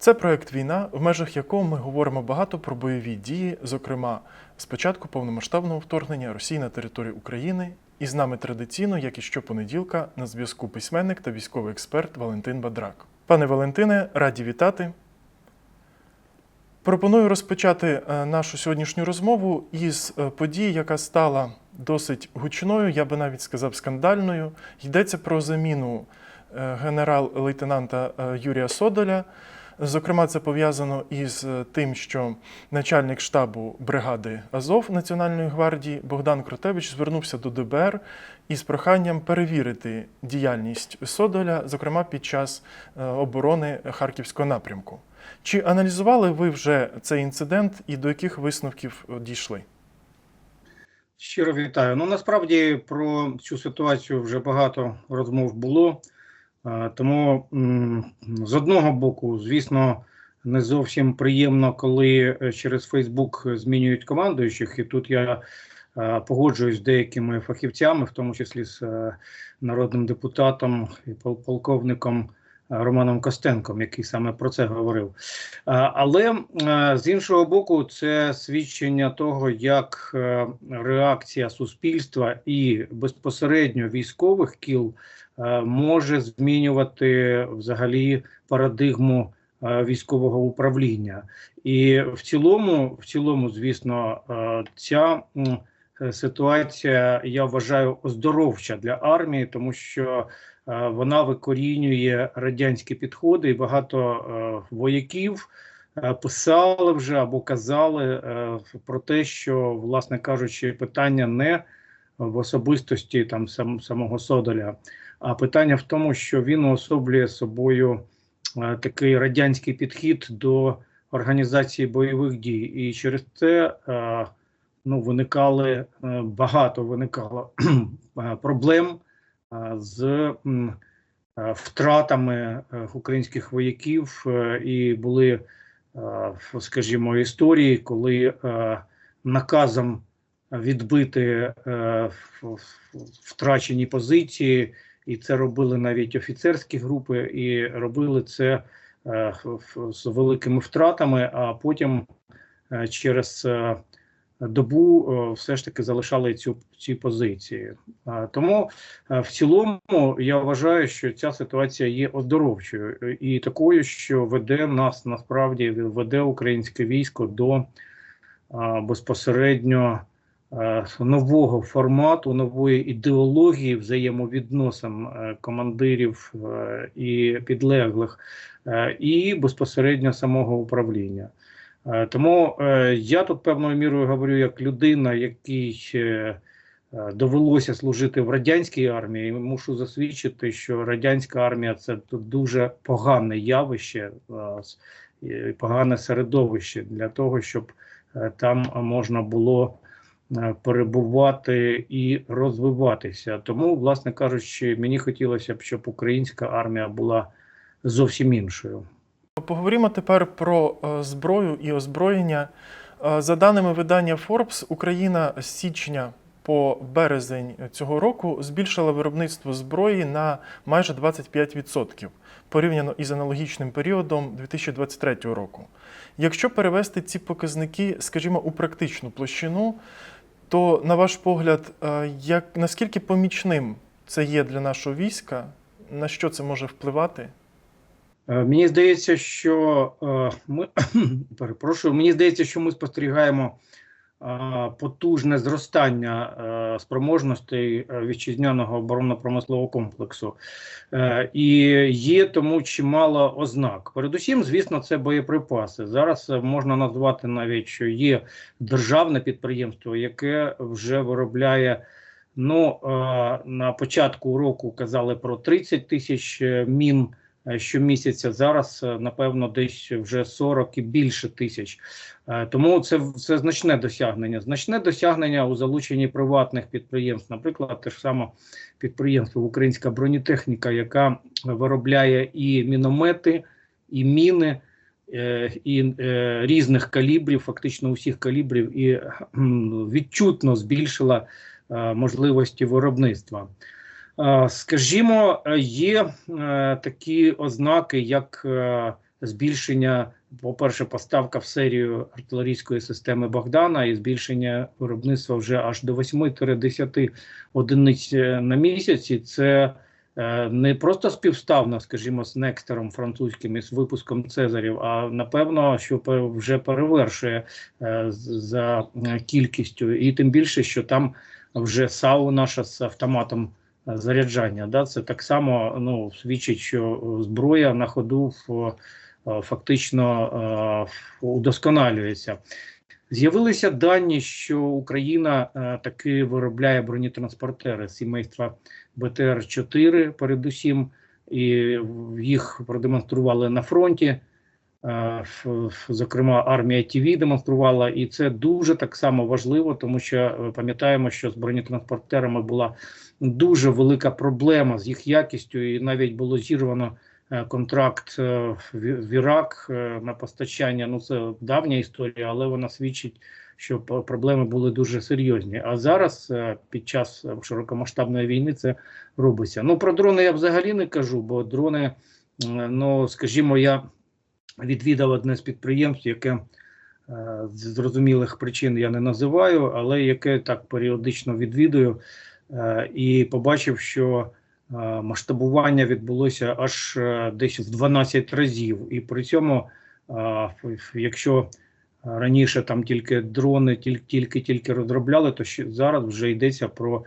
Це проект Війна, в межах якого ми говоримо багато про бойові дії, зокрема, з початку повномасштабного вторгнення Росії на територію України. І з нами традиційно, як і щопонеділка, на зв'язку письменник та військовий експерт Валентин Бадрак. Пане Валентине, раді вітати. Пропоную розпочати е, нашу сьогоднішню розмову із е, події, яка стала досить гучною, я би навіть сказав скандальною. Йдеться про заміну е, генерал-лейтенанта Юрія Содоля. Зокрема, це пов'язано із е, тим, що начальник штабу бригади Азов Національної гвардії Богдан Кротевич звернувся до ДБР із проханням перевірити діяльність Содоля, зокрема під час е, оборони Харківського напрямку. Чи аналізували ви вже цей інцидент і до яких висновків е, дійшли? Щиро вітаю. Ну насправді про цю ситуацію вже багато розмов було. Тому з одного боку, звісно, не зовсім приємно, коли е, через Фейсбук змінюють командуючих, і тут я погоджуюсь з деякими фахівцями, в тому числі з е, народним депутатом і полковником е, Романом Костенком, який саме про це говорив. Але з іншого боку, це свідчення того, як реакція суспільства і безпосередньо військових кіл може змінювати взагалі парадигму е, військового управління. І в цілому, в цілому, звісно, е, ця е, ситуація я вважаю оздоровча для армії, тому що е, вона викорінює радянські підходи, і багато е, вояків е, писали вже або казали е, про те, що, власне кажучи, питання не в особистості там сам, самого Содоля, а питання в тому, що він уособлює собою е, такий радянський підхід до організації бойових дій, і через це е, ну, виникали е, багато виникало проблем з втратами українських вояків, і були, скажімо, історії, коли наказом відбити втрачені позиції, і це робили навіть офіцерські групи, і робили це е, з великими втратами, а потім е, через е, добу все ж таки залишали цю ці позиції. Тому в цілому я вважаю, що ця ситуація є оздоровчою і такою, що веде нас насправді веде українське військо до безпосередньо нового формату, нової ідеології взаємовідносин е, командирів е, і підлеглих, е, і безпосередньо самого управління. Е, Тому е, я тут певною мірою говорю як людина, якій е, е, довелося служити в радянській армії, і мушу засвідчити, що радянська армія це дуже погане явище, е, погане середовище для того, щоб е, там можна було е, перебувати і розвиватися. Тому, власне кажучи, мені хотілося б, щоб українська армія була зовсім іншою. Поговоримо тепер про е, зброю і озброєння. Е, За даними видання Forbes, Україна з січня по березень цього року збільшила виробництво зброї на майже 25% порівняно із аналогічним періодом 2023 року. Якщо перевести ці показники, скажімо, у практичну площину, то, на ваш погляд, е, як, наскільки помічним це є для нашого війська, на що це може впливати? Е, Мені здається, що е, ми перепрошую, мені здається, що ми спостерігаємо потужне зростання е, спроможностей е, вітчизняного оборонно-промислового комплексу. Е, І є тому чимало ознак. Передусім, звісно, це боєприпаси. Зараз можна назвати навіть, що є державне підприємство, яке вже виробляє. Ну, на початку року казали про 30 тисяч мін щомісяця. Зараз, е, напевно, десь вже 40 і більше тисяч. Е, Тому це, це значне досягнення. Значне досягнення у залученні приватних підприємств, наприклад, те ж саме підприємство Українська бронетехніка, яка виробляє і міномети, і міни. е, І е, різних калібрів, фактично усіх калібрів, і відчутно збільшила е, можливості виробництва. Е, Скажімо, е, є е, такі ознаки, як збільшення, по-перше, поставка в серію артилерійської системи Богдана і збільшення виробництва вже аж до 8-10 одиниць на місяць. І це не просто співставно, скажімо, з Некстером французьким і з випуском Цезарів, а напевно, що вже перевершує за кількістю, і тим більше, що там вже САУ наша з автоматом заряджання. Да? Це так само ну, свідчить, що зброя на ходу е, фактично е, удосконалюється. З'явилися дані, що Україна е, таки виробляє бронетранспортери сімейства БТР-4 передусім, і їх продемонстрували на фронті. Е, Зокрема, армія ТВ демонструвала, і це дуже так само важливо, тому що е, пам'ятаємо, що з бронетранспортерами була дуже велика проблема з їх якістю, і навіть було зірвано е, контракт в Ірак на постачання. Ну це давня історія, але вона свідчить, що проблеми були дуже серйозні. А зараз, під час широкомасштабної війни, це робиться. Ну про дрони я взагалі не кажу, бо дрони, ну скажімо, я відвідав одне з підприємств, яке е, з зрозумілих причин я не називаю, але яке так періодично відвідую, е, і побачив, що е, масштабування відбулося аж десь в 12 разів. І при цьому, якщо раніше там тільки дрони тільки-тільки розробляли, то зараз вже йдеться про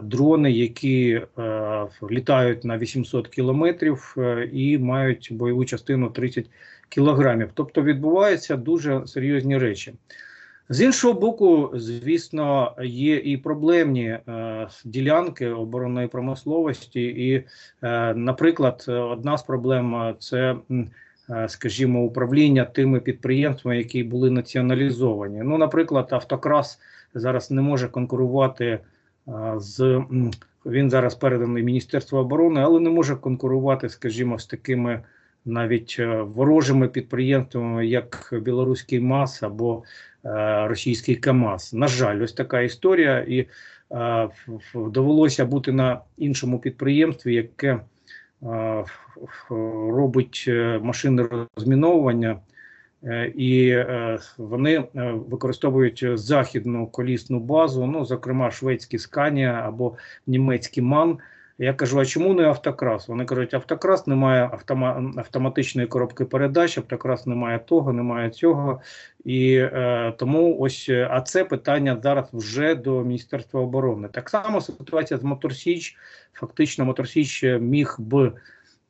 дрони, які е, літають на 800 кілометрів і мають бойову частину 30 кілограмів. Тобто відбуваються дуже серйозні речі. З іншого боку, звісно, є і проблемні е, ділянки оборонної промисловості. І, е, наприклад, одна з проблем е, це, е, скажімо, управління тими підприємствами, які були націоналізовані. Ну, наприклад, Автокрас зараз не може конкурувати е, з він зараз переданий Міністерству оборони, але не може конкурувати, скажімо, з такими навіть е, ворожими підприємствами, як білоруський МАЗ або е, російський КАМАЗ. На жаль, ось така історія, і е, довелося бути на іншому підприємстві, яке робить машини розміновування. І вони використовують західну колісну базу, ну зокрема шведський Scania або німецький МАН. Я кажу, а чому не автокрас? Вони кажуть, автокрас немає автома, автоматичної коробки передач, автокрас немає того, немає цього. І е, тому ось, е, а це питання зараз вже до Міністерства оборони. Так само ситуація з Моторсіч. Фактично, Моторсіч міг би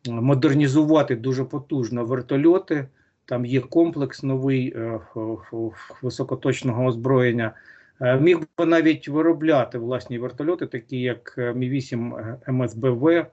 модернізувати дуже потужно вертольоти. Там є комплекс новий е, ф- високоточного озброєння. Е, Міг би навіть виробляти власні вертольоти, такі як е, Мі-8 МСБВ, е,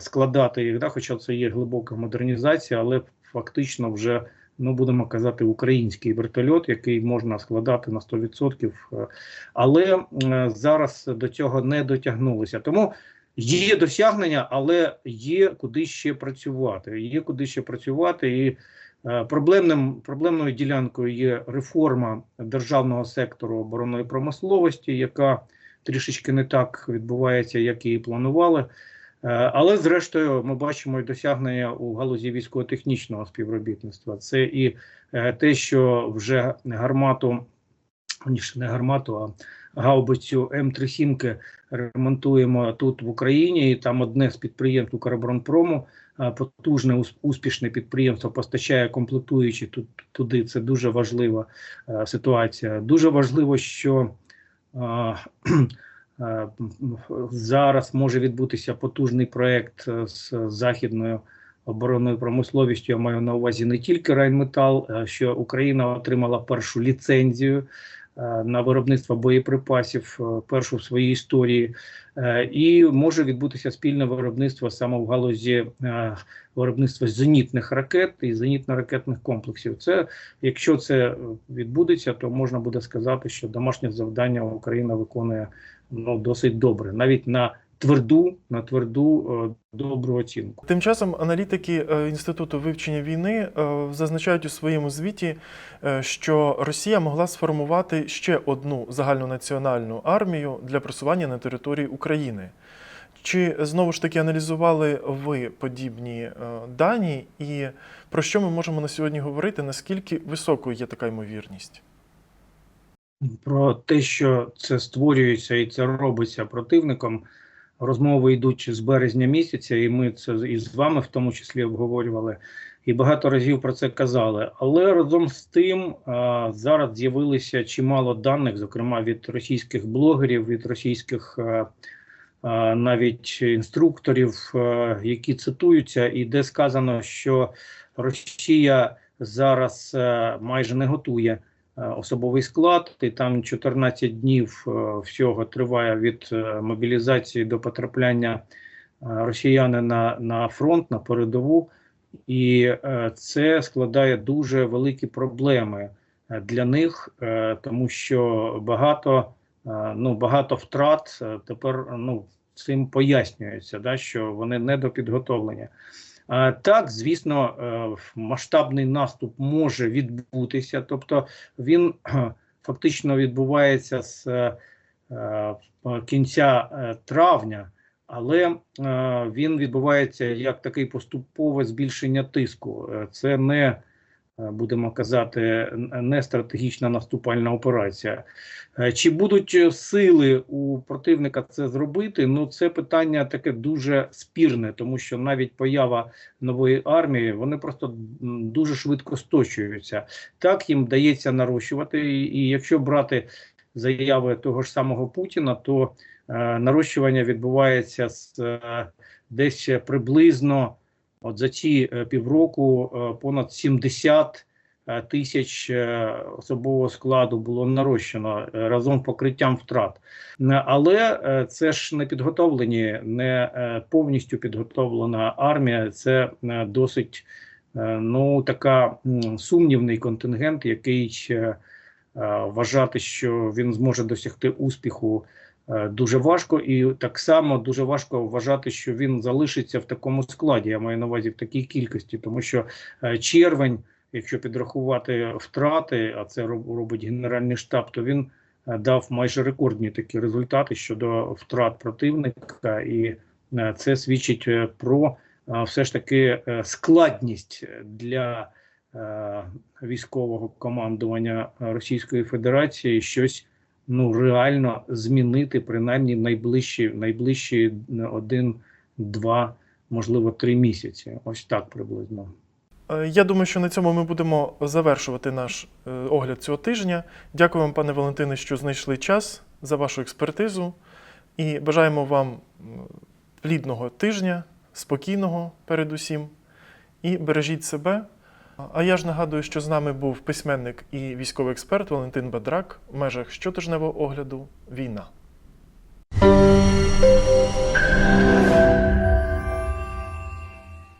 складати їх, да, хоча це є глибока модернізація, але фактично вже ну будемо казати український вертольот, який можна складати на 100%. е, Але зараз до цього не дотягнулося. Тому є досягнення, але є куди ще працювати. Є куди ще працювати і. Е, Проблемним проблемною ділянкою є реформа державного сектору оборонної промисловості, яка трішечки не так відбувається, як її планували. Е, Але, зрештою, ми бачимо і досягнення у галузі військово-технічного співробітництва. Це і е, те, що вже гармату, ніж не гармату, а гаубицю М37 ремонтуємо тут в Україні. І там одне з підприємств Укроборонпрому потужне успішне підприємство постачає комплектуючі тут туди. Це дуже важлива ситуація. Дуже важливо, що зараз може відбутися потужний проект е, з західною оборонною промисловістю. Я маю на увазі не тільки Райнметал, е, що Україна отримала першу ліцензію. Е, На виробництво боєприпасів е, першу в своїй історії, Е, і може відбутися спільне виробництво саме в галузі виробництва зенітних ракет і зенітно-ракетних комплексів. Це якщо це відбудеться, то можна буде сказати, що домашнє завдання Україна виконує ну досить добре, навіть на тверду, на тверду е, добру оцінку. Тим часом аналітики е, Інституту вивчення війни е, зазначають у своєму звіті, що Росія могла сформувати ще одну загальнонаціональну армію для просування на території України. Чи знову ж таки аналізували ви подібні дані, і про що ми можемо на сьогодні говорити? Наскільки високою є така ймовірність? Про те, що це створюється і це робиться противником, розмови йдуть з березня місяця, і ми це і з вами в тому числі обговорювали, і багато разів про це казали. Але разом з тим зараз з'явилося чимало даних, зокрема від російських блогерів, від російських навіть інструкторів, які цитуються, і де сказано, що Росія зараз майже не готує особовий склад, і там 14 днів е, всього триває від е, мобілізації до потрапляння е, росіяни на, фронт, на передову, і е, це складає дуже великі проблеми е, для них, е, тому що багато, е, ну, багато втрат е, тепер ну, цим пояснюється, да, що вони недопідготовлені. Е, Так, звісно, е, масштабний наступ може відбутися, тобто він фактично відбувається з е, кінця травня, але він відбувається як такий поступове збільшення тиску. Це не будемо казати, не стратегічна наступальна операція. Е, Чи будуть е, сили у противника це зробити? Ну, це питання таке дуже спірне, тому що навіть поява нової армії вони просто дуже швидко сточуються. Так їм вдається нарощувати. І якщо брати заяви того ж самого Путіна, то е, нарощування відбувається з е, десь приблизно от за ці е, півроку е, понад 70 е, тисяч особового складу було нарощено разом з покриттям втрат. Але це ж не підготовлені, не повністю підготовлена армія. Це досить ну така сумнівний контингент, який вважати, що він зможе досягти успіху. Е, Дуже важко, і так само дуже важко вважати, що він залишиться в такому складі. Я маю на увазі в такій кількості, тому що е, червень, якщо підрахувати втрати, а це робить Генеральний штаб, то він е, дав майже рекордні такі результати щодо втрат противника, і це свідчить про все ж таки складність для військового командування Російської Федерації. Щось ну реально змінити принаймні найближчі найближчі один, два, можливо, три місяці. Ось так приблизно. Е, Я думаю, що на цьому ми будемо завершувати наш е, огляд цього тижня. Дякую вам, пане Валентине, що знайшли час за вашу експертизу. І бажаємо вам плідного тижня, спокійного передусім. І бережіть себе. А я ж нагадую, що з нами був письменник і військовий експерт Валентин Бадрак в межах щотижневого огляду Війна.